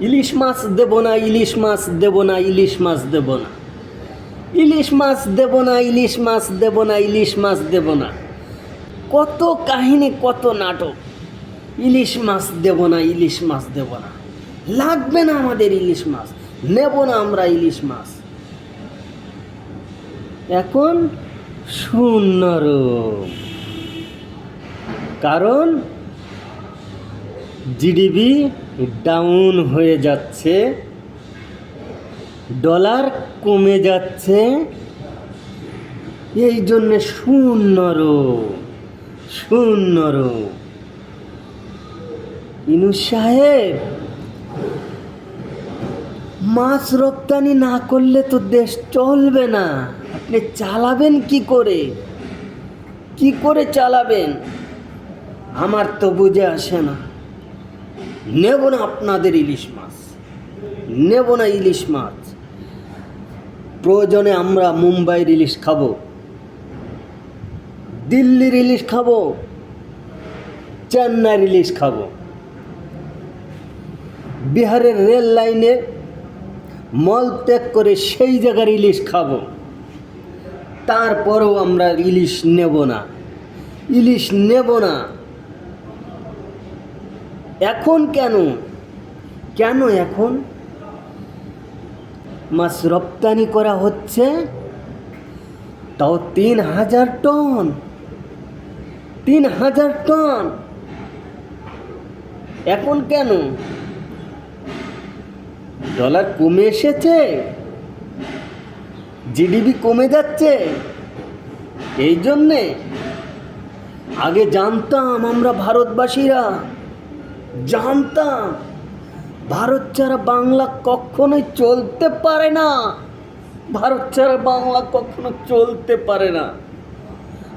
ইলিশ মাছ দেব না, ইলিশ মাছ দেব না, ইলিশ মাছ দেব না। ইলিশ মাছ দেব না, ইলিশ মাছ দেব না, ইলিশ মাছ দেব না। কত কাহিনী, কত নাটক। ইলিশ মাছ দেব না, ইলিশ মাছ দেব না। লাগবে না আমাদের ইলিশ মাছ। নেব না আমরা ইলিশ মাছ। এখন শূন্য কারণ জিডিপি ডাউন হয়ে যাচ্ছে ডলার কমে যাচ্ছে, এই জন্যে শূন্য শূন্য ইনু সাহেব, মাছ রপ্তানি না করলে তো দেশ চলবে না, আপনি চালাবেন কি করে? কি করে চালাবেন? আমার তো বুঝে আসে না। নেব না আপনাদের ইলিশ মাছ। নেব না ইলিশ মাছ। প্রয়োজনে আমরা মুম্বাইয়ের ইলিশ খাব। দিল্লির ইলিশ খাব। চেন্নাইয়ের ইলিশ খাব। বিহারের রেল লাইনে মল ত্যাগ করে সেই জায়গার ইলিশ খাব। তারপরেও আমরা ইলিশ নেব না। ইলিশ নেব না। এখন কেন? কেন এখন? মাছ রপ্তানি করা হচ্ছে, তাও তিন হাজার টন। তিন হাজার টন। এখন কেন? ডলার কমে এসেছে, জিডিপি কমে যাচ্ছে। এই জন্যে আগে জানতাম আমরা ভারতবাসীরা জানতাম ভারত ছাড়া বাংলা কখনোই চলতে পারে না। ভারত ছাড়া বাংলা কখনো চলতে পারে না।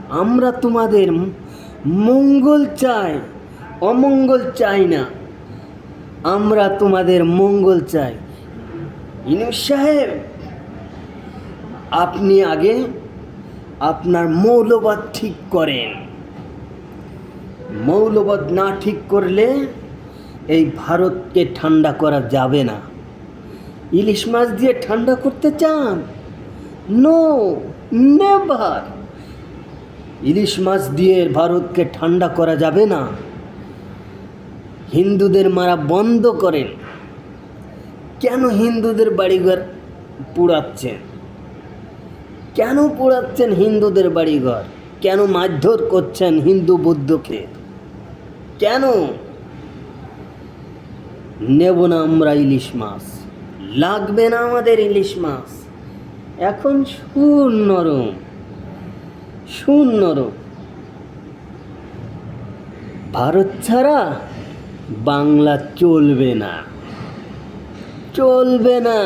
আমরা তোমাদের মঙ্গল চাই, অমঙ্গল চাই না। আমরা তোমাদের মঙ্গল চাই। ইনু সাহেব, আপনি আগে আপনার মৌলবাদ ঠিক করেন। মৌলবাদ না ঠিক করলে এই ভারতকে ঠান্ডা করা যাবে না। ইলিশ মাছ দিয়ে ঠান্ডা করতে চান? নো নেভার ইলিশ মাছ দিয়ে ভারতকে ঠান্ডা করা যাবে না। হিন্দুদের মারা বন্ধ করেন। কেন হিন্দুদের বাড়িঘর পুড়াচ্ছেন? কেন পোড়াচ্ছেন হিন্দুদের বাড়িঘর? কেন মারধর করছেন হিন্দু বৌদ্ধকে? কেন? নেব না আমরা ইলিশ মাছ। লাগবে না আমাদের ইলিশ মাছ। এখন শূন্যরম শূন্যরম ভারত ছাড়া বাংলা চলবে না চলবে না।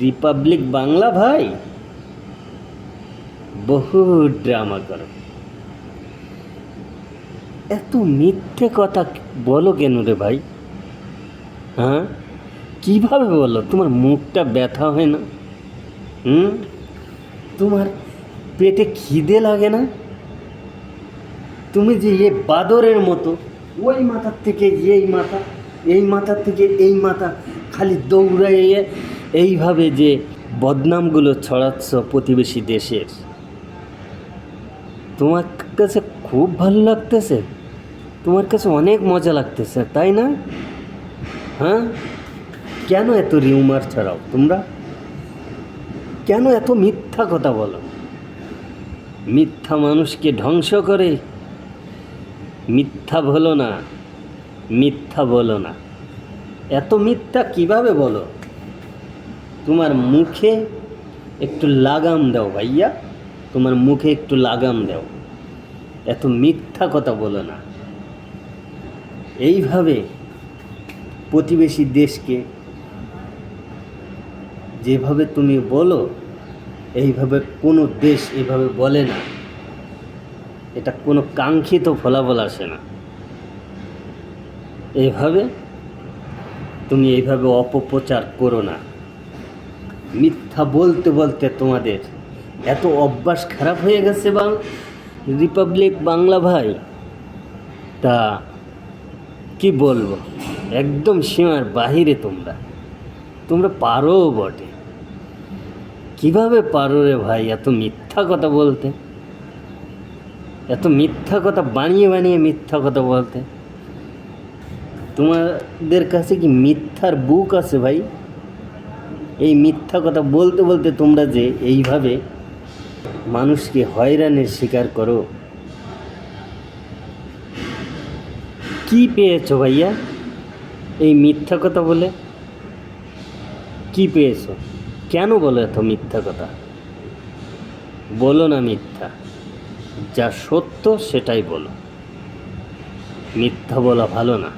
রিপাবলিক বাংলা ভাই। বহু ড্রামা করো। এত মিথ্যে কথা বলো কেন রে ভাই? হ্যাঁ? কীভাবে বলো? তোমার মুখটা ব্যথা হয় না? হুম? তোমার পেটে খিদে লাগে না? তুমি যে এ বাদরের মতো, ওই মাথার থেকে এই মাথা, এই মাথার থেকে এই মাথা, খালি দৌড়াইয়ে এইভাবে যে বদনামগুলো ছড়াচ্ছ প্রতিবেশী দেশের। তোমার কাছে খুব ভালো লাগতেছে। তোমার কাছে অনেক মজা লাগতেছে, তাই না? হ্যাঁ? কেন এত রিউমার ছড়াও তোমরা? কেন এত মিথ্যা কথা বলো? মিথ্যা মানুষকে ধ্বংস করে। মিথ্যা বলো না, মিথ্যা বলো না। এত মিথ্যা কীভাবে বলো? তোমার মুখে একটু লাগাম দাও ভাইয়া। তোমার মুখে একটু লাগাম দাও। এত মিথ্যা কথা বলো না। এইভাবে প্রতিবেশী দেশকে যেভাবে তুমি বলো, এইভাবে কোনো দেশ এভাবে বলে না। এটা কোনো কাঙ্ক্ষিত ফলাফল আসে না। এইভাবে তুমি এইভাবে অপপ্রচার করো না। মিথ্যা বলতে বলতে তোমাদের এত অভ্যাস খারাপ হয়ে গেছে বাং রিপাবলিক বাংলা ভাই। তা কি বলব? একদম সীমার বাহিরে তোমরা। তোমরা পারো বটে। কীভাবে পারো রে ভাই এত মিথ্যা কথা বলতে? এত মিথ্যা কথা বানিয়ে বানিয়ে মিথ্যা কথা বলতে? তোমাদের কাছে কি মিথ্যার বুক আছে ভাই? এই মিথ্যা কথা বলতে বলতে তোমরা যে এইভাবে মানুষকে হয়রানির শিকার করো। কি পেয়েছ ভাইয়া? এই মিথ্যা কথা বলে? কি পেয়েছ? কেন বলো এত মিথ্যা কথা? বলো না মিথ্যা। যা সত্য সেটাই বলো। মিথ্যা বলা ভালো না।